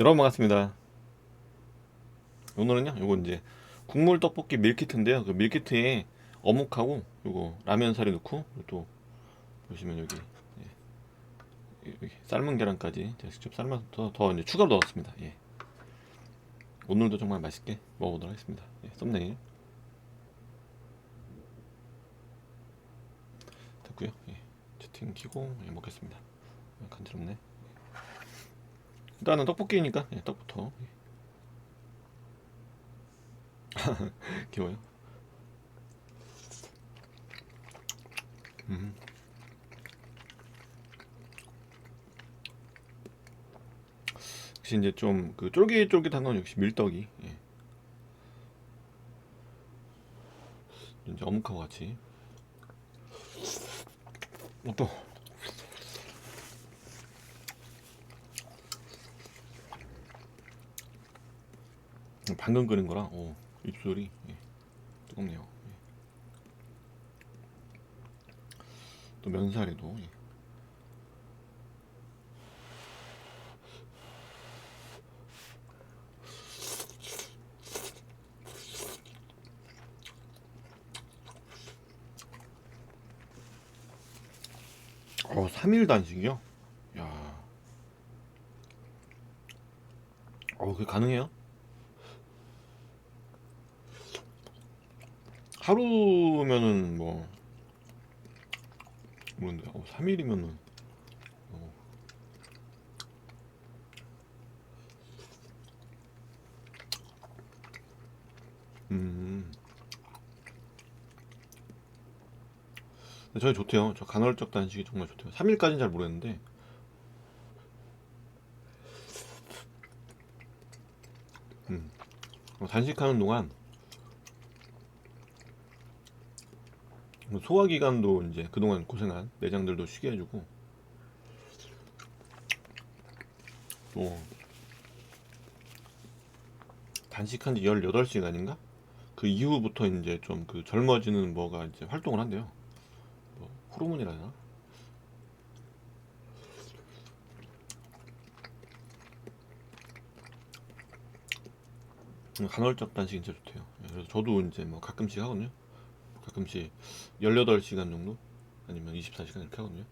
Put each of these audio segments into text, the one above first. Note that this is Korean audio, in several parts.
여러분 반갑습니다. 오늘은요, 요거 이제 국물 떡볶이 밀키트인데요. 그 밀키트에 어묵하고 요거 라면 사리 넣고 또 보시면 여기 예, 여기 삶은 계란까지 제가 직접 삶아서 더, 더 이제 추가로 넣었습니다. 예. 오늘도 정말 맛있게 먹어보도록 하겠습니다. 예, 썸네일 됐고요. 예, 채팅 키고 예, 먹겠습니다. 간지럽네. 일단은 떡볶이니까 예, 떡부터 예. 귀여워요. 음. 역시 이제 좀 그 쫄깃쫄깃한 건 역시 밀떡이 예. 이제 어묵하고 같이 어, 또 방금 끓인 거라 오, 입술이 예, 뜨겁네요. 예. 또 면사리도 예. 어, 3일 단식이요? 야. 어, 그게 가능해요? 하루면은 뭐 뭔데? 어, 3일이면은 어. 음. 근데 저희 좋대요. 저 간헐적 단식이 정말 좋대요. 3일까지는 잘 모르겠는데 음. 어, 단식하는 동안 소화기관도 이제 그동안 고생한 내장들도 쉬게 해주고 또 단식한 지 18시간인가? 그 이후부터 이제 좀 그 젊어지는 뭐가 이제 활동을 한대요. 뭐 호르몬이라? 음, 간헐적 단식이 진짜 좋대요. 예, 그래서 저도 이제 뭐 가끔씩 하거든요. 가끔씩 18시간 정도? 아니면 24시간 이렇게 하거든요.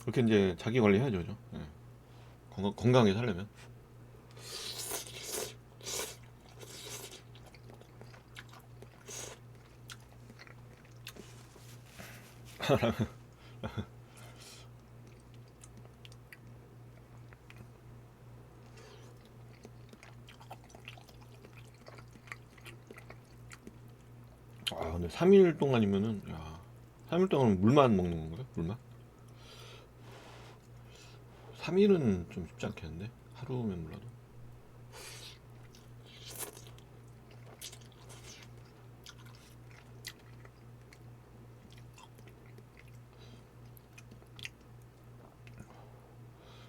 그렇게 이제 자기 관리 해야죠, 그죠? 예. 건강, 건강하게 살려면 데 3일 동안이면은, 야, 3일 동안 물만 먹는 건가요? 물만? 3일은 좀 쉽지 않겠는데? 하루면 몰라도.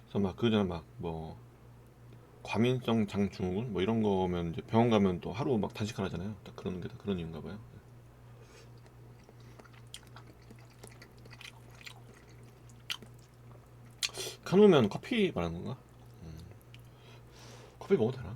그래서 막 그전에 막뭐 과민성 장 증후군 뭐 이런 거면 이제 병원 가면 또 하루 막 단식하라잖아요. 딱 그런 게 다 그런 이유인가 봐요. 카누면 커피 말하는 건가? 음, 커피 먹어도 되나?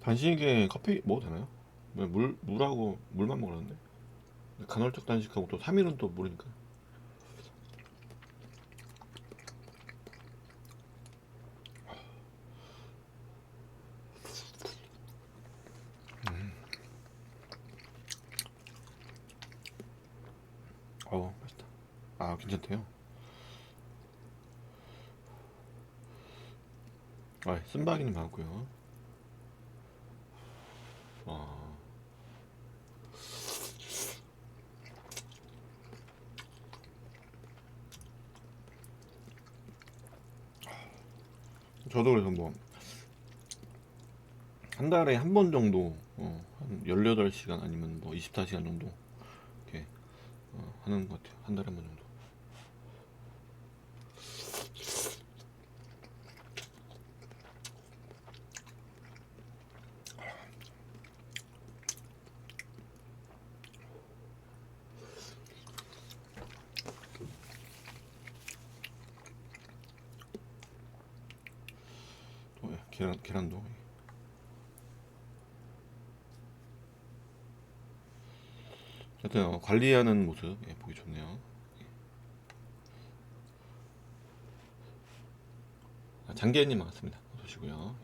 단식에 커피 먹어도 되나요? 왜 물, 물하고 물만 먹으라는데? 간헐적 단식하고 또 3일은 또 모르니까. 어, 맛있다. 아, 괜찮대요. 아, 쓴바기는 많고요. 아, 저도 그래서 뭐, 한 달에 한 번 정도, 어, 한 18시간 아니면 뭐 24시간 정도, 이렇게, 어, 하는 것 같아요. 한 달에 한 번 정도. 계란 계란도. 하여튼 어, 관리하는 모습 예, 보기 좋네요. 아, 장계님 반갑습니다. 어서 오시고요.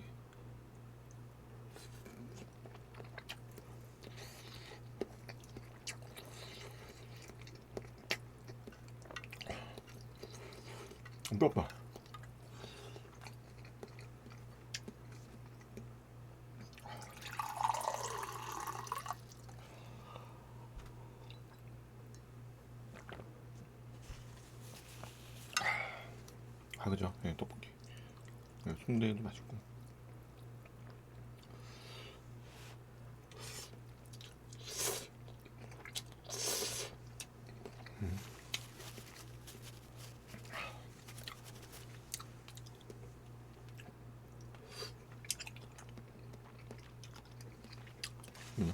예. 뼈 봐. 아 그죠? 예, 떡볶이. 맛있고. 음. 음.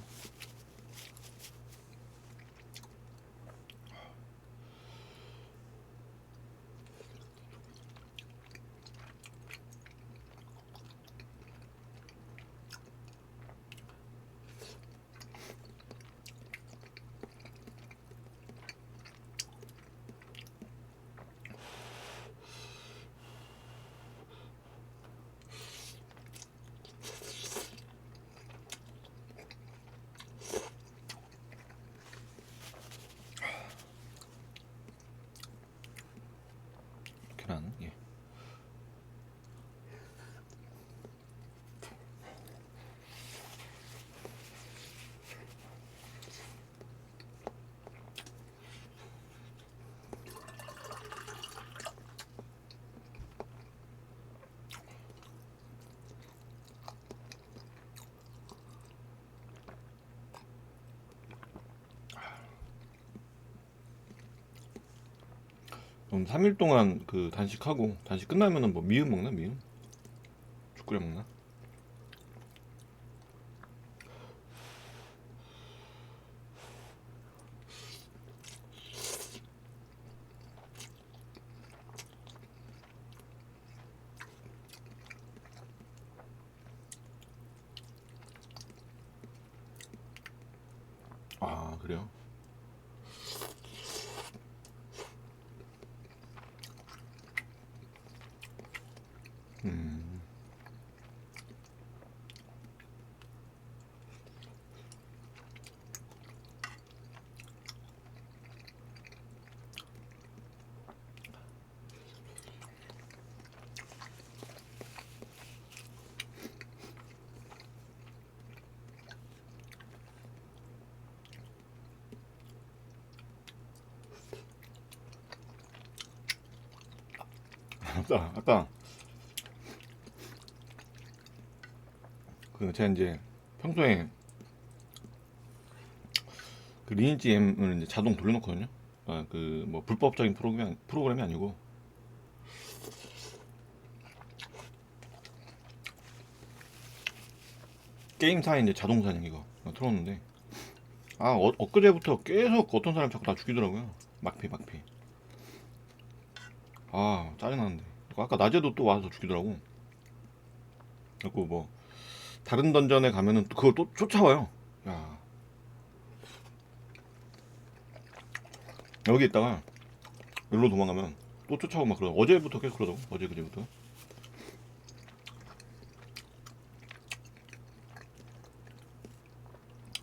계란 예. 그럼 3일 동안 그 단식하고 단식 끝나면은 뭐 미음 먹나 미음? 죽 끓여 먹나? 아 그래요? 음. 아까 아까 그 제가 이제 평소에 그 리니지 M을 이제 자동 돌려놓거든요. 아, 그 뭐 불법적인 프로그램 프로그램이 아니고 게임사에 이제 자동 사냥 이거 틀었는데 아 어, 엊그제부터 계속 어떤 사람 자꾸 나 죽이더라고요. 막피 막피. 아 짜증나는데 아까 낮에도 또 와서 죽이더라고. 그리고 뭐 다른 던전에 가면은 또 그걸 또 쫓아와요. 야. 여기 있다가 여기로 도망가면 또 쫓아오고 막 그러. 어제부터 계속 그러더라고. 어제 그제부터.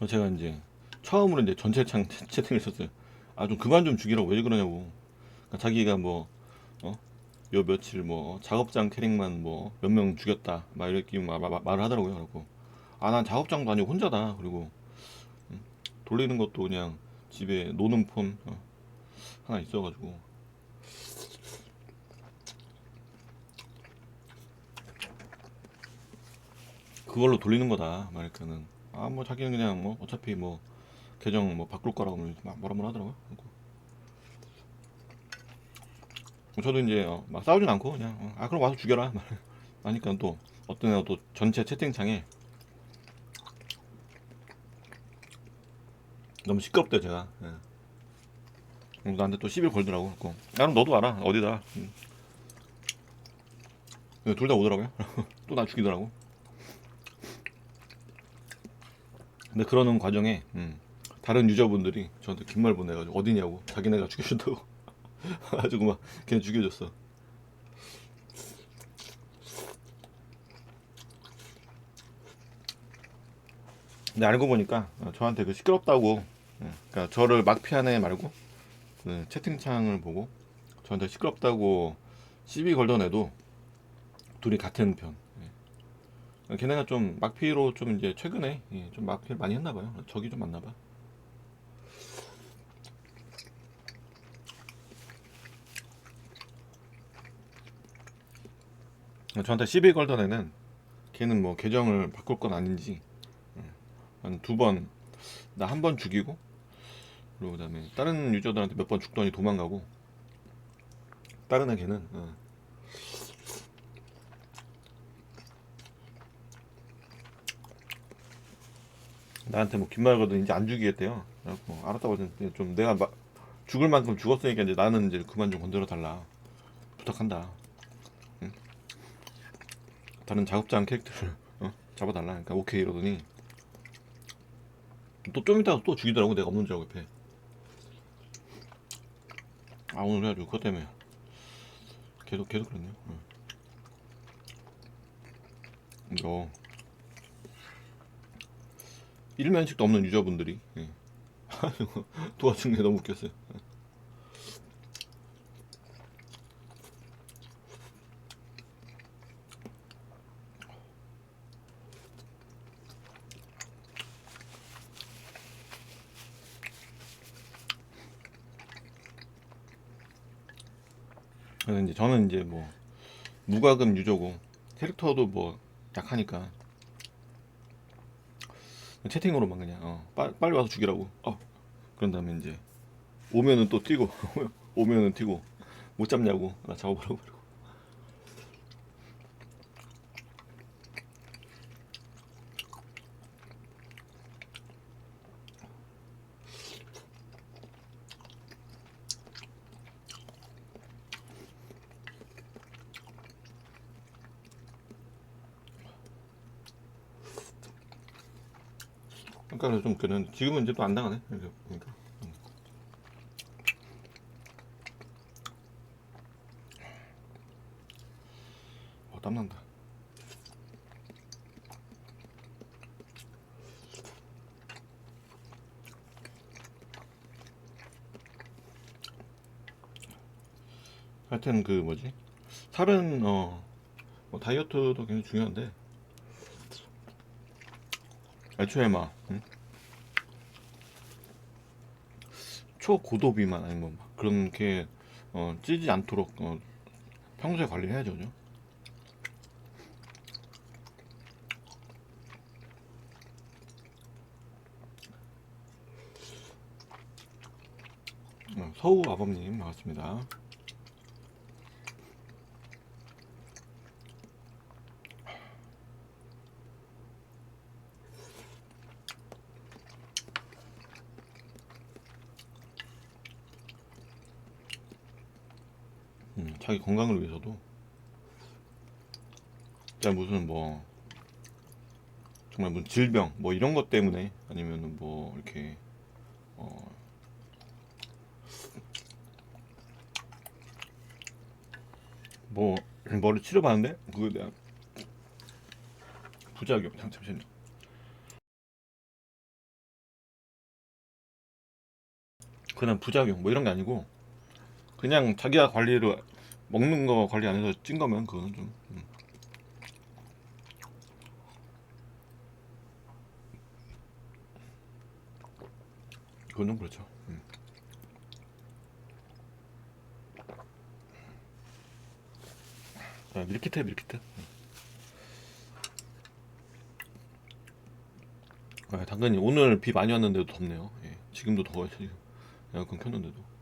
제가 이제 처음으로 이제 전체 창 채- 채팅을 썼어요. 아 좀 그만 좀 죽이라고 왜 그러냐고. 그러니까 자기가 뭐 어? 요 며칠 뭐 작업장 캐릭만 뭐 몇 명 죽였다 막 이렇게 마- 마- 말을 하더라고요. 그래고 아 난 작업장도 아니고 혼자다. 그리고 음, 돌리는 것도 그냥 집에 노는 폰 어, 하나 있어가지고 그걸로 돌리는 거다. 말니까는 아 뭐 자기는 그냥 뭐 어차피 뭐 계정 뭐 바꿀 거라고 막 뭐라 뭐라 하더라고요. 저도 이제 어, 막 싸우진 않고 그냥 어, 아 그럼 와서 죽여라 하니까 또 어떤 애가 또 전체 채팅창에 너무 시끄럽대 제가 예. 나한테 또 시비를 걸더라고 그럼 너도 알아 어디다 음. 둘 다 오더라고요. 또 나 죽이더라고. 근데 그러는 과정에 음, 다른 유저분들이 저한테 긴 말 보내가지고 어디냐고 자기네가 죽여준다고 가지고 막 걔네 죽여줬어. 근데 알고 보니까 어, 저한테 그 시끄럽다고 음, 그러니까 저를 막 피하네 말고 그 채팅창을 보고 저한테 시끄럽다고 시비 걸던 애도 둘이 같은 편. 예. 걔네가 좀 막피로 좀 이제 최근에 예, 좀 막피를 많이 했나 봐요. 적이 좀 많나 봐. 저한테 시비 걸던 애는 걔는 뭐 계정을 바꿀 건 아닌지 한 두 번 나 한 번 죽이고 그리고 그다음에 다른 유저들한테 몇 번 죽더니 도망가고 다른 애 걔는 어. 나한테 뭐 긴말 거든 이제 안 죽이겠대요. 뭐 알았다고 했는데 좀 내가 막 죽을 만큼 죽었으니까 이제 나는 이제 그만 좀 건드려 달라 부탁한다. 응? 다른 작업장 캐릭터를 어? 잡아달라. 그러니까 오케이 이러더니 또좀 이따가 또 죽이더라고 내가 없는 줄 알고 옆에. 아 오늘 그래가지고 그것 때문에 계속 계속 그랬네요. 응. 이거 일면식도 없는 유저분들이 예. 도와준 게 너무 웃겼어요. 그래서 이제 저는 이제 뭐 무과금 유저고 캐릭터도 뭐 약하니까 채팅으로 만 그냥 어, 빨, 빨리 와서 죽이라고. 어. 그런 다음에 이제 오면은 또 뛰고 오면은 뛰고 못 잡냐고. 나 잡아보라고 좀 그는 지금은 이제 또 안 당하네. 보니까. 음. 어 땀난다. 하여튼 그 뭐지? 살은 어 뭐 다이어트도 굉장히 중요한데. 애초에 막 응? 초고도 비만 아니면 막 그런 게 어, 찌지 않도록 어, 평소에 관리해야죠, 그죠? 어, 서우 아범님 반갑습니다. 음, 자기 건강을 위해서도. 진짜 무슨 뭐 정말 무슨 질병 뭐 이런 것 때문에 아니면은 뭐 이렇게 어뭐 뭐를 치료받는데? 그거에 대한 부작용 잠- 잠시만요 그냥 부작용 뭐 이런 게 아니고 그냥 자기가 관리를 먹는 거 관리 안 해서 찐 거면 그거는 좀 음. 그건 좀 그렇죠. 음. 자, 밀키트 밀키트. 음. 아, 당근이 오늘 비 많이 왔는데도 덥네요. 예. 지금도 더워요. 지금 에어컨 켰는데도.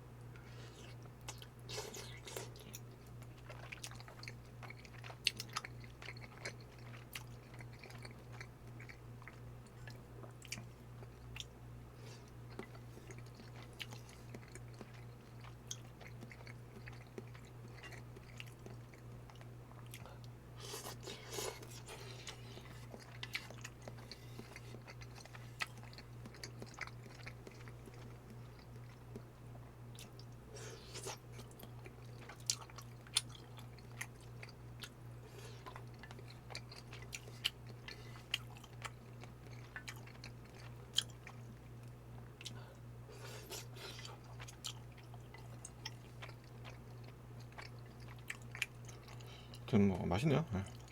아무튼 뭐 맛있네요. 예.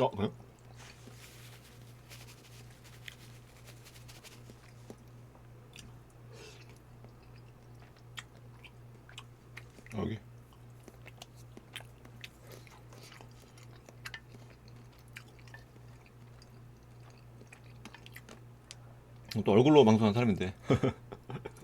어 그래? 여기 또 얼굴로 방송한 사람인데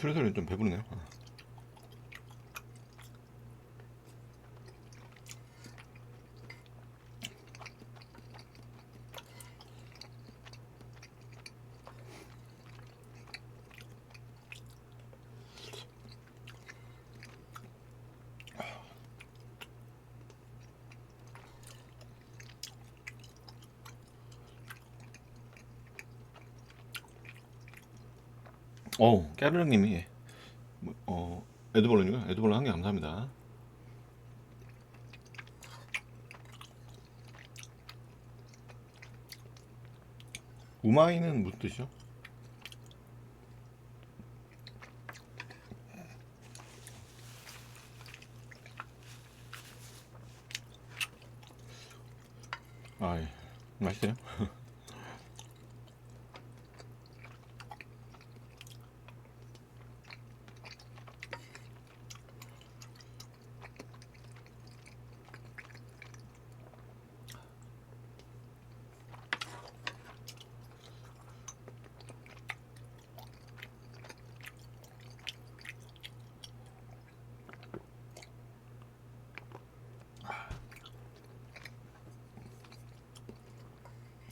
술에서는 좀 배부르네요. 어. 어, 깨르릉님이 뭐, 어 에드벌룬이요? 에드벌룬 한개 감사합니다. 우마이는 무슨 뜻이죠? 아, 예. 맛있어요?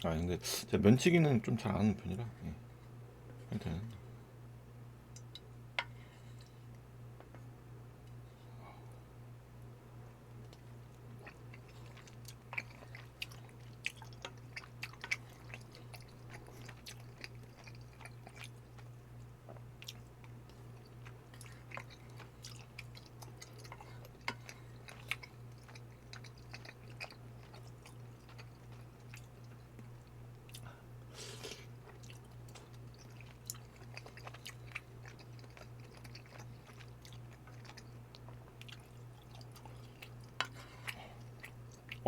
아 근데 제가 면치기는 좀잘안 하는 편이라 예. 일단은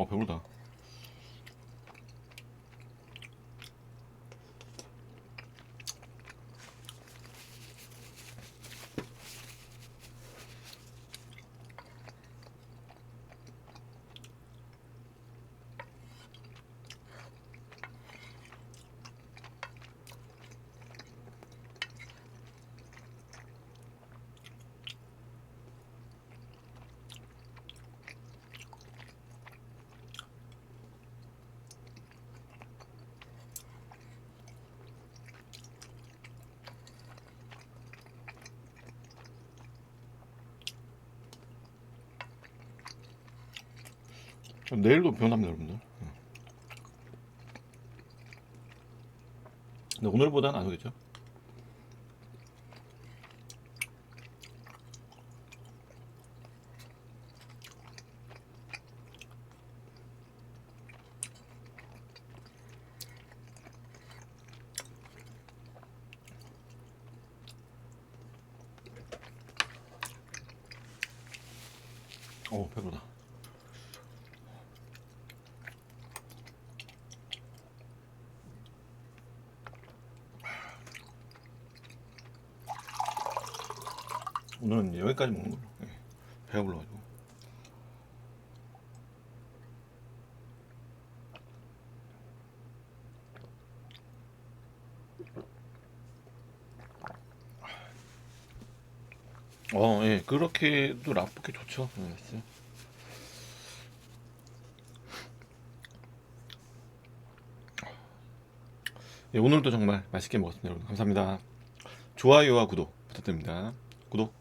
어 배부르다 내일도 변합니다 여러분들 예. 근데 오늘보다는 안 오겠죠 오 배부르다. 오늘은 여기까지 먹는 걸로. 예. 배가 불러가지고. 어, 예, 그렇게도 라볶이 좋죠. 네. 예, 오늘도 정말 맛있게 먹었습니다, 여러분. 감사합니다. 좋아요와 구독 부탁드립니다. 구독.